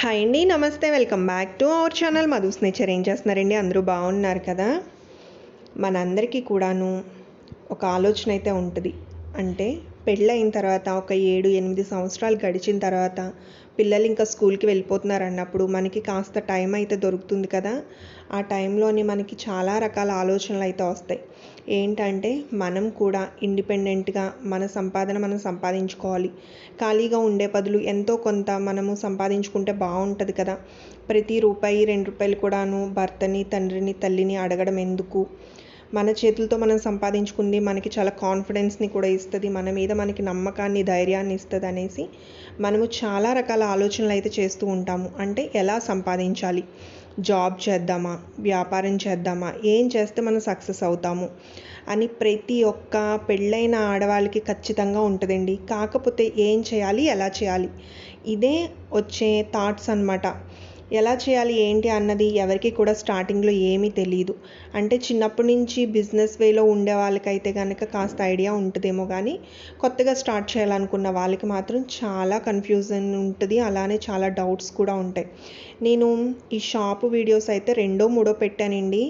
Hi అండి నమస్తే. Welcome back to our channel Madhu's nature ఏం చేస్తున్నారండి? అందరూ బాగున్నారు కదా? మనందరికీ కూడాను ఒక ఆలోచన అయితే ఉంటుంది. అంటే పెళ్ళయిన తర్వాత ఒక ఏడు ఎనిమిది సంవత్సరాలు గడిచిన తర్వాత పిల్లలు ఇంకా స్కూల్కి వెళ్ళిపోతున్నారు అన్నప్పుడు మనకి కాస్త టైం అయితే దొరుకుతుంది కదా? ఆ టైంలోని మనకి చాలా రకాల ఆలోచనలు అయితే వస్తాయి. ఏంటంటే మనం కూడా ఇండిపెండెంట్గా మన సంపాదన మనం సంపాదించుకోవాలి. ఖాళీగా ఉండే బదులు ఎంతో కొంత మనము సంపాదించుకుంటే బాగుంటుంది కదా? ప్రతి రూపాయి రెండు రూపాయలు కూడాను భర్తని తండ్రిని తల్లిని అడగడం ఎందుకు? మన చేతులతో మనం సంపాదించుకుంది మనకి చాలా కాన్ఫిడెన్స్ని కూడా ఇస్తుంది మన మీద మనకి నమ్మకాన్ని ధైర్యాన్ని ఇస్తుంది అనేసి మనము చాలా రకాల ఆలోచనలు అయితే చేస్తూ ఉంటాము. అంటే ఎలా సంపాదించాలి? జాబ్ చేద్దామా? వ్యాపారం చేద్దామా? ఏం చేస్తే మనం సక్సెస్ అవుతాము? అని ప్రతి ఒక్క పెళ్ళైన ఆడవాళ్ళకి ఖచ్చితంగా ఉంటుందండి. కాకపోతే ఏం చేయాలి? ఎలా చేయాలి? ఇదే వచ్చే థాట్స్ అన్నమాట. ఎలా చేయాలి ఏంటి అన్నది ఎవరికి కూడా స్టార్టింగ్లో ఏమీ తెలియదు అంటే చిన్నప్పటి నుంచి బిజినెస్ వేలో ఉండే వాళ్ళకైతే కనుక కాస్త ఐడియా ఉంటుందేమో కానీ కొత్తగా స్టార్ట్ చేయాలనుకున్న వాళ్ళకి మాత్రం చాలా కన్ఫ్యూజన్ ఉంటుంది అలానే చాలా డౌట్స్ కూడా ఉంటాయి. నేను ఈ షాప్ వీడియోస్ అయితే రెండో మూడో పెట్టానండి.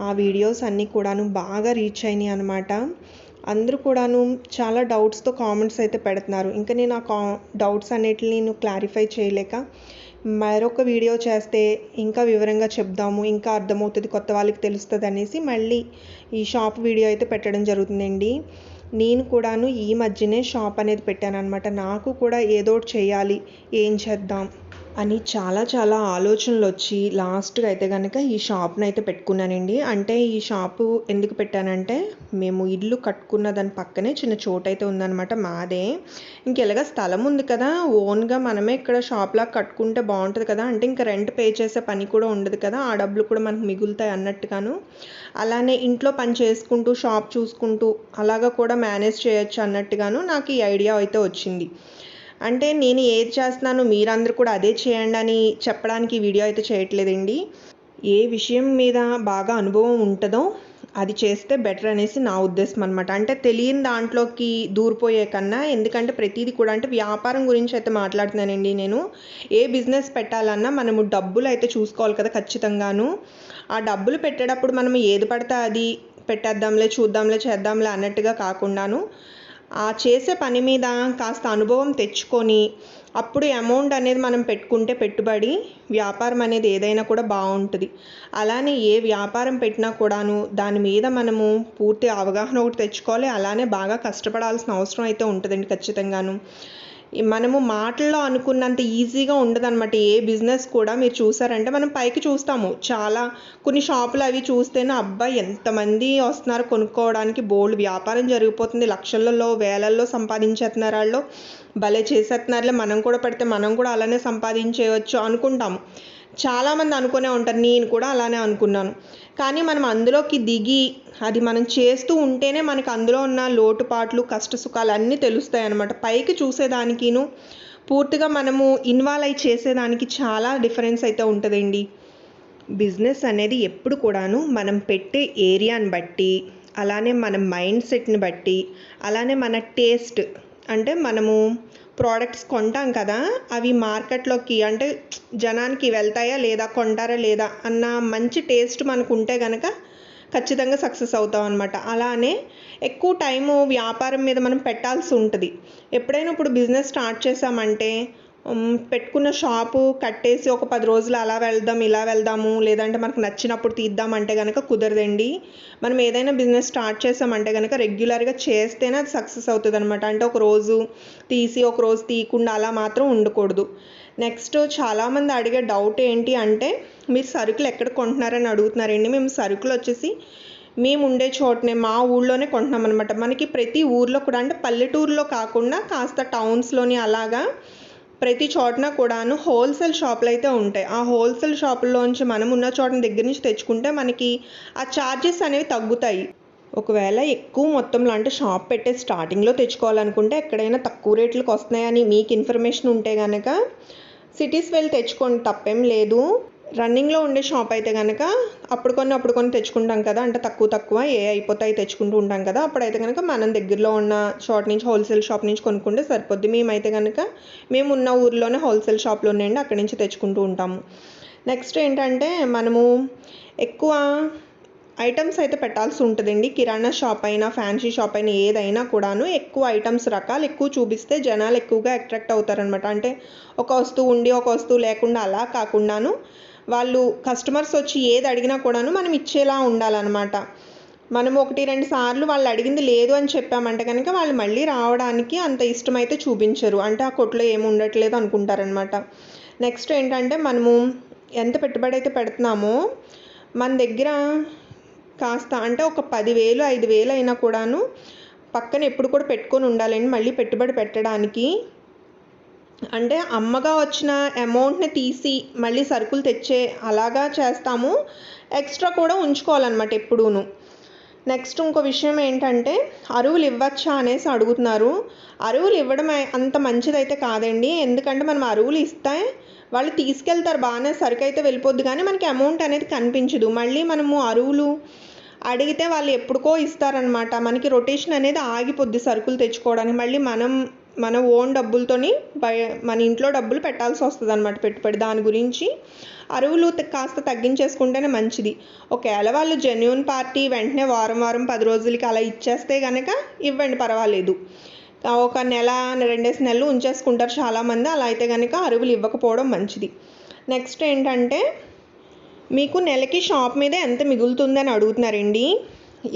ఆ వీడియోస్ అన్నీ కూడాను బాగా రీచ్ అయినాయి అనమాట అందరూ కూడాను చాలా డౌట్స్తో కామెంట్స్ అయితే పెడుతున్నారు. ఇంకా నేను ఆ కా డౌట్స్ అన్నిటిని నేను క్లారిఫై చేయలేక మరొక వీడియో చేస్తే ఇంకా వివరంగా చెప్దాము ఇంకా అర్థమవుతుంది కొత్త వాళ్ళకి తెలుస్తుంది అనేసి మళ్ళీ ఈ షాప్ వీడియో అయితే పెట్టడం జరుగుతుందండి. నేను కూడాను ఈ మధ్యనే షాప్ అనేది పెట్టాను అనమాట నాకు కూడా ఏదో ఒకటి చేయాలి ఏం చేద్దాం? అని చాలా చాలా ఆలోచనలు వచ్చి లాస్ట్గా అయితే కనుక ఈ షాప్ని అయితే పెట్టుకున్నానండి. అంటే ఈ షాపు ఎందుకు పెట్టానంటే మేము ఇల్లు కట్టుకున్న దాని పక్కనే చిన్న చోటు అయితే ఉందన్నమాట మాదే. ఇంకెలాగా స్థలం ఉంది కదా ఓన్గా మనమే ఇక్కడ షాప్లా కట్టుకుంటే బాగుంటుంది కదా అంటే ఇంకా రెంట్ పే చేసే పని కూడా ఉండదు కదా ఆ డబ్బులు కూడా మనకు మిగులుతాయి అన్నట్టుగాను. అలానే ఇంట్లో పని చేసుకుంటూ షాప్ చూసుకుంటూ అలాగా కూడా మేనేజ్ చేయొచ్చు అన్నట్టుగాను నాకు ఈ ఐడియా అయితే వచ్చింది. అంటే నేను ఏది చేస్తున్నానో మీరందరూ కూడా అదే చేయండి అని చెప్పడానికి వీడియో అయితే చేయట్లేదండి. ఏ విషయం మీద బాగా అనుభవం ఉంటుందో అది చేస్తే బెటర్ అనేసి నా ఉద్దేశం అనమాట అంటే తెలియని దాంట్లోకి దూరిపోయే కన్నా ఎందుకంటే ప్రతిదీ కూడా అంటే వ్యాపారం గురించి అయితే మాట్లాడుతున్నానండి నేను. ఏ బిజినెస్ పెట్టాలన్నా మనము డబ్బులు అయితే చూసుకోవాలి కదా ఖచ్చితంగాను. ఆ డబ్బులు పెట్టేటప్పుడు మనం ఏది పడితే అది పెట్టేద్దాంలే చూద్దాంలే చేద్దాంలే అన్నట్టుగా కాకుండాను ఆ చేసే పని మీద కాస్త అనుభవం తెచ్చుకొని అప్పుడు అమౌంట్ అనేది మనం పెట్టుకుంటే పెట్టుబడి వ్యాపారం అనేది ఏదైనా కూడా బాగుంటుంది. అలానే ఏ వ్యాపారం పెట్టినా కూడాను దాని మీద మనము పూర్తి అవగాహన ఒకటి తెచ్చుకోవాలి. అలానే బాగా కష్టపడాల్సిన అవసరం అయితే ఉంటుందండి ఖచ్చితంగాను. మనము మాటల్లో అనుకున్నంత ఈజీగా ఉండదన్నమాట. ఏ బిజినెస్ కూడా మీరు చూసారంటే మనం పైకి చూస్తాము. చాలా కొన్ని షాపులు అవి చూస్తేనే అబ్బాయి ఎంతమంది వస్తున్నారు కొనుక్కోవడానికి. బోల్డ్ వ్యాపారం జరిగిపోతుంది. లక్షలలో వేలల్లో సంపాదించేస్తున్నారు వాళ్ళు. భలే చేసేస్తున్నారులే మనం కూడా పెడితే మనం కూడా అలానే సంపాదించేయవచ్చు అనుకుంటాము. చాలామంది అనుకునే ఉంటారు నేను కూడా అలానే అనుకున్నాను. కానీ మనం అందులోకి దిగి అది మనం చేస్తూ ఉంటేనే మనకు అందులో ఉన్న లోటుపాట్లు కష్ట సుఖాలు అన్నీ తెలుస్తాయి అన్నమాట. పైకి చూసేదానికిను పూర్తిగా మనము ఇన్వాల్వ్ అయి చేసేదానికి చాలా డిఫరెన్స్ అయితే ఉంటుందండి. బిజినెస్ అనేది ఎప్పుడు కూడాను మనం పెట్టే ఏరియాని బట్టి అలానే మన మైండ్ సెట్ని బట్టి అలానే మన టేస్ట్ అంటే మనము ప్రోడక్ట్స్ కొంటాం కదా అవి మార్కెట్లోకి అంటే జనానికి వెళ్తాయా లేదా కొంటారా లేదా అన్న మంచి టేస్ట్ మనకు ఉంటే కనుక ఖచ్చితంగా సక్సెస్ అవుతాం అనమాట అలానే ఎక్కువ టైము వ్యాపారం మీద మనం పెట్టాల్సి ఉంటుంది. ఎప్పుడైనా ఇప్పుడు బిజినెస్ స్టార్ట్ చేసామంటే పెట్టుకున్న షాపు కట్టేసి ఒక పది రోజులు అలా వెళ్దాం ఇలా వెళ్దాము లేదంటే మనకు నచ్చినప్పుడు తీద్దాం అంటే కనుక కుదరదండి. మనం ఏదైనా బిజినెస్ స్టార్ట్ చేసామంటే కనుక రెగ్యులర్గా చేస్తేనే అది సక్సెస్ అవుతుంది అనమాట అంటే ఒక రోజు తీసి ఒక రోజు తీయకుండా అలా మాత్రం ఉండకూడదు. నెక్స్ట్ చాలామంది అడిగే డౌట్ ఏంటి అంటే మీరు సరుకులు ఎక్కడ కొంటున్నారని అడుగుతున్నారండి. మేము సరుకులు వచ్చేసి మేము ఉండే చోటనే మా ఊళ్ళోనే కొంటున్నాం అనమాట మనకి ప్రతి ఊర్లో కూడా అంటే పల్లెటూరులో కాకుండా కాస్త టౌన్స్లోని అలాగా ప్రతి చోటన కూడాను హోల్సేల్ షాపులు అయితే ఉంటాయి. ఆ హోల్సేల్ షాపుల్లోంచి మనం ఉన్న చోట దగ్గర నుంచి తెచ్చుకుంటే మనకి ఆ ఛార్జెస్ అనేవి తగ్గుతాయి. ఒకవేళ ఎక్కువ మొత్తంలో అంటే షాప్ పెట్టే స్టార్టింగ్లో తెచ్చుకోవాలనుకుంటే ఎక్కడైనా తక్కువ రేట్లకు వస్తున్నాయని మీకు ఇన్ఫర్మేషన్ ఉంటే కనుక సిటీస్ వెళ్ళి తెచ్చుకోండి తప్పేం లేదు. రన్నింగ్లో ఉండే షాప్ అయితే కనుక అప్పుడు కొన్ని అప్పుడు కొన్ని తెచ్చుకుంటాం కదా. అంటే తక్కువ తక్కువ ఏ అయిపోతాయి తెచ్చుకుంటూ ఉంటాం కదా. అప్పుడైతే కనుక మనం దగ్గరలో ఉన్న షాప్ నుంచి హోల్సేల్ షాప్ నుంచి కొనుక్కుంటే సరిపోద్ది. మేమైతే కనుక మేము ఉన్న ఊర్లోనే హోల్సేల్ షాప్లో ఉన్నాయండి అక్కడి నుంచి తెచ్చుకుంటూ ఉంటాము. నెక్స్ట్ ఏంటంటే మనము ఎక్కువ ఐటమ్స్ అయితే పెట్టాల్సి ఉంటుందండి. కిరాణా షాప్ అయినా ఫ్యాన్సీ షాప్ అయినా ఏదైనా కూడాను ఎక్కువ ఐటమ్స్ రకాలు ఎక్కువ చూపిస్తే జనాలు ఎక్కువగా అట్రాక్ట్ అవుతారనమాట అంటే ఒక వస్తువు ఉండి ఒక వస్తువు లేకుండా అలా కాకుండాను వాళ్ళు కస్టమర్స్ వచ్చి ఏది అడిగినా కూడాను మనం ఇచ్చేలా ఉండాలన్నమాట. మనం ఒకటి రెండు సార్లు వాళ్ళు అడిగింది లేదు అని చెప్పామంటే కనుక వాళ్ళు మళ్ళీ రావడానికి అంత ఇష్టమైతే చూపించరు. అంటే ఆ కొట్లో ఏమి ఉండట్లేదు అనుకుంటారనమాట నెక్స్ట్ ఏంటంటే మనము ఎంత పెట్టుబడి అయితే పెడుతున్నామో మన దగ్గర కాస్త అంటే ఒక పదివేలు ఐదు వేలు అయినా కూడాను పక్కన ఎప్పుడు కూడా పెట్టుకొని ఉండాలండి. మళ్ళీ పెట్టుబడి పెట్టడానికి అంటే అమ్మగా వచ్చిన అమౌంట్ని తీసి మళ్ళీ సరుకులు తెచ్చే అలాగా చేస్తాము. ఎక్స్ట్రా కూడా ఉంచుకోవాలన్నమాట ఎప్పుడూను. నెక్స్ట్ ఇంకో విషయం ఏంటంటే అరువులు ఇవ్వచ్చా అనేసి అడుగుతున్నారు. అరువులు ఇవ్వడం అంత మంచిదైతే కాదండి. ఎందుకంటే మనం అరువులు ఇస్తే వాళ్ళు తీసుకెళ్తారు బాగానే సరుకు అయితే వెళ్ళిపోద్ది కానీ మనకి అమౌంట్ అనేది కనిపించదు. మళ్ళీ మనము అరువులు అడిగితే వాళ్ళు ఎప్పుడుకో ఇస్తారనమాట మనకి రొటేషన్ అనేది ఆగిపోద్ది సరుకులు తెచ్చుకోవడానికి. మళ్ళీ మనం మన ఓన్ డబ్బులతోని బయ మన ఇంట్లో డబ్బులు పెట్టాల్సి వస్తుంది అనమాట పెట్టుబడి. దాని గురించి అరువులు కాస్త తగ్గించేసుకుంటేనే మంచిది. ఒకవేళ వాళ్ళు జెన్యున్ పార్టీ వెంటనే వారం వారం పది రోజులకి అలా ఇచ్చేస్తే కనుక ఇవ్వండి పర్వాలేదు. ఒక నెల రెండేసి నెలలు ఉంచేసుకుంటారు చాలామంది అలా అయితే కనుక అరువులు ఇవ్వకపోవడం మంచిది. నెక్స్ట్ ఏంటంటే మీకు నెలకి షాప్ మీద ఎంత మిగులుతుందని అడుగుతున్నారండి?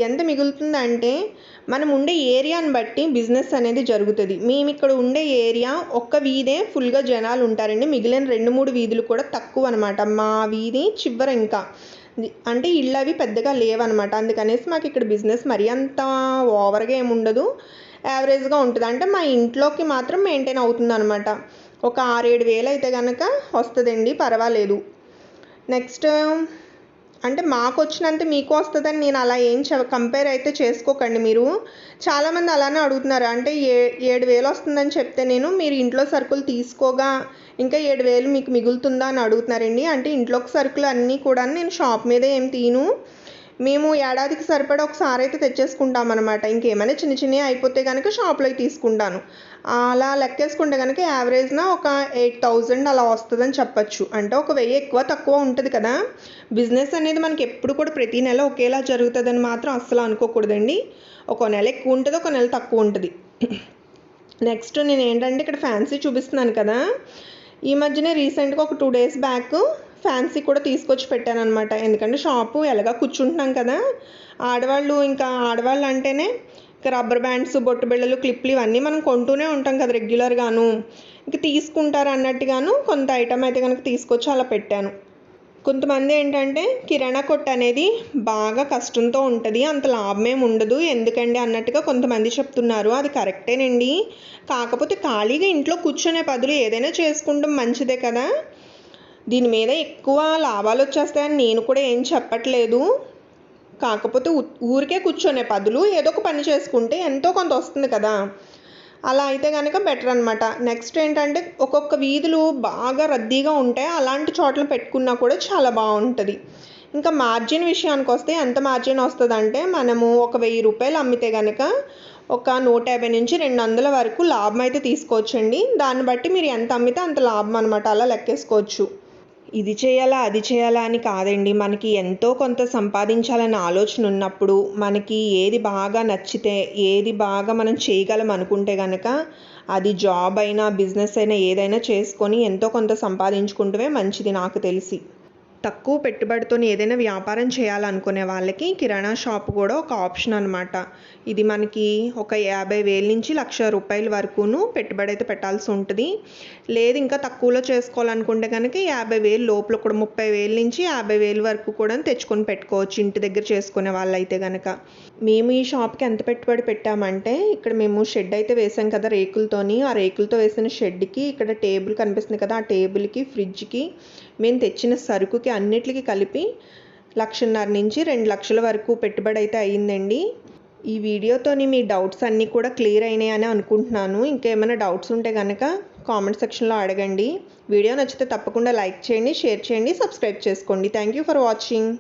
ఎంత మిగులుతుందంటే మనం ఉండే ఏరియాని బట్టి బిజినెస్ అనేది జరుగుతుంది. మేము ఇక్కడ ఉండే ఏరియా ఒక్క వీధే ఫుల్గా జనాలు ఉంటారండి. మిగిలిన రెండు మూడు వీధులు కూడా తక్కువ అనమాట మా వీధి చివర ఇంకా. అంటే ఇళ్ళు అవి పెద్దగా లేవన్నమాట. అందుకనేసి మాకు ఇక్కడ బిజినెస్ మరీ అంత ఓవర్గా ఏమి ఉండదు. యావరేజ్గా ఉంటుంది. అంటే మా ఇంట్లోకి మాత్రం మెయింటైన్ అవుతుంది అనమాట ఒక ఆరేడు వేలు అయితే కనుక వస్తుందండి. పర్వాలేదు. నెక్స్ట్ అంటే మాకు వచ్చినంత మీకు వస్తుందని నేను అలా ఏం చె కంపేర్ అయితే చేసుకోకండి మీరు. చాలామంది అలానే అడుగుతున్నారు. అంటే ఏ ఏడు వేలు వస్తుందని చెప్తే నేను మీరు ఇంట్లో సరుకులు తీసుకోగా ఇంకా ఏడు వేలు మీకు మిగులుతుందా అని అడుగుతున్నారండి. అంటే ఇంట్లోకి సరుకులు అన్నీ కూడా నేను షాప్ మీదే ఏం తీను. మేము ఏడాదికి సరిపడా ఒకసారి అయితే తెచ్చేసుకుంటాం అనమాట ఇంకేమైనా చిన్న చిన్నవి అయిపోతే కనుక షాప్లో తీసుకుంటాను. అలా లెక్కేసుకుంటే కనుక యావరేజ్న ఒక ఎయిట్ థౌజండ్ అలా వస్తుందని చెప్పచ్చు. అంటే ఒక వెయ్యి ఎక్కువ తక్కువ ఉంటుంది కదా? బిజినెస్ అనేది మనకి ఎప్పుడు కూడా ప్రతి నెల ఒకేలా జరుగుతుందని మాత్రం అస్సలు అనుకోకూడదండి. ఒక నెల ఎక్కువ ఉంటుంది ఒక నెల తక్కువ ఉంటుంది. నెక్స్ట్ నేను ఏంటంటే ఇక్కడ ఫ్యాన్సీ చూపిస్తున్నాను కదా? ఈ మధ్యనే రీసెంట్గా ఒక టూ డేస్ బ్యాక్ ఫ్యాన్సీ కూడా తీసుకొచ్చి పెట్టాను అనమాట ఎందుకంటే షాపు ఎలాగా కూర్చుంటున్నాం కదా. ఆడవాళ్ళు ఇంకా ఆడవాళ్ళు అంటేనే ఇంకా రబ్బర్ బ్యాండ్స్ బొట్టు బిళ్ళలు క్లిప్లు ఇవన్నీ మనం కొంటూనే ఉంటాం కదా రెగ్యులర్గాను ఇంకా తీసుకుంటారు అన్నట్టుగాను కొంత ఐటమ్ అయితే కనుక తీసుకొచ్చి అలా పెట్టాను. కొంతమంది ఏంటంటే కిరాణా కొట్టు అనేది బాగా కష్టంతో ఉంటుంది అంత లాభమేం ఉండదు. ఎందుకండి అన్నట్టుగా కొంతమంది చెప్తున్నారు. అది కరెక్టేనండి. కాకపోతే ఖాళీగా ఇంట్లో కూర్చునే బదులు ఏదైనా చేసుకుంటాం మంచిదే కదా. దీని మీద ఎక్కువ లాభాలు వచ్చేస్తాయని నేను కూడా ఏం చెప్పట్లేదు. కాకపోతే ఊరికే కూర్చొనే పదులు. ఏదో ఒక పని చేసుకుంటే ఎంతో కొంత వస్తుంది కదా. అలా అయితే కనుక బెటర్ అనమాట నెక్స్ట్ ఏంటంటే ఒక్కొక్క వీధులు బాగా రద్దీగా ఉంటాయి. అలాంటి చోట్ల పెట్టుకున్నా కూడా చాలా బాగుంటుంది. ఇంకా మార్జిన్ విషయానికి వస్తే ఎంత మార్జిన్ వస్తుందంటే మనము ఒక వెయ్యి రూపాయలు అమ్మితే కనుక ఒక నూట యాభై నుంచి రెండు వందల వరకు లాభం అయితే తీసుకోవచ్చండి. దాన్ని బట్టి మీరు ఎంత అమ్మితే అంత లాభం అనమాట అలా లెక్కేసుకోవచ్చు. ఇది చేయాలా అది చేయాలా అని కాదండి. మనకి ఎంతో కొంత సంపాదించాలన్న ఆలోచన ఉన్నప్పుడు మనకి ఏది బాగా నచ్చితే ఏది బాగా మనం చేయగలం అనుకుంటే కనుక అది జాబ్ అయినా బిజినెస్ అయినా ఏదైనా చేసుకొని ఎంతో కొంత సంపాదించుకుంటే మంచిది నాకు తెలిసి. తక్కువ పెట్టుబడితో ఏదైనా వ్యాపారం చేయాలనుకునే వాళ్ళకి కిరాణా షాప్ కూడా ఒక ఆప్షన్ అనమాట ఇది మనకి ఒక యాభై వేల నుంచి లక్ష రూపాయల వరకును పెట్టుబడి అయితే పెట్టాల్సి ఉంటుంది. లేదు ఇంకా తక్కువలో చేసుకోవాలనుకుంటే కనుక యాభై వేలు లోపల కూడా ముప్పై వేల నుంచి యాభై వేలు వరకు కూడా తెచ్చుకొని పెట్టుకోవచ్చు ఇంటి దగ్గర చేసుకునే వాళ్ళైతే కనుక మేము ఈ షాప్కి ఎంత పెట్టుబడి పెట్టామంటే ఇక్కడ మేము షెడ్ అయితే వేసాం కదా రేకులతోని. ఆ రేకులతో వేసిన షెడ్కి ఇక్కడ టేబుల్ కనిపిస్తుంది కదా ఆ టేబుల్కి ఫ్రిడ్జ్కి మేము తెచ్చిన సరుకుకి అన్నిటికీ కలిపి లక్షన్నర నుంచి రెండు లక్షల వరకు పెట్టుబడి అయితే అయ్యిందండి. ఈ వీడియోతోని మీ డౌట్స్ అన్నీ కూడా క్లియర్ అయినాయని అనుకుంటున్నాను. ఇంకేమైనా డౌట్స్ ఉంటే కనుక కామెంట్ సెక్షన్లో అడగండి. వీడియో నచ్చితే తప్పకుండా లైక్ చేయండి షేర్ చేయండి సబ్స్క్రైబ్ చేసుకోండి. Thank you for watching.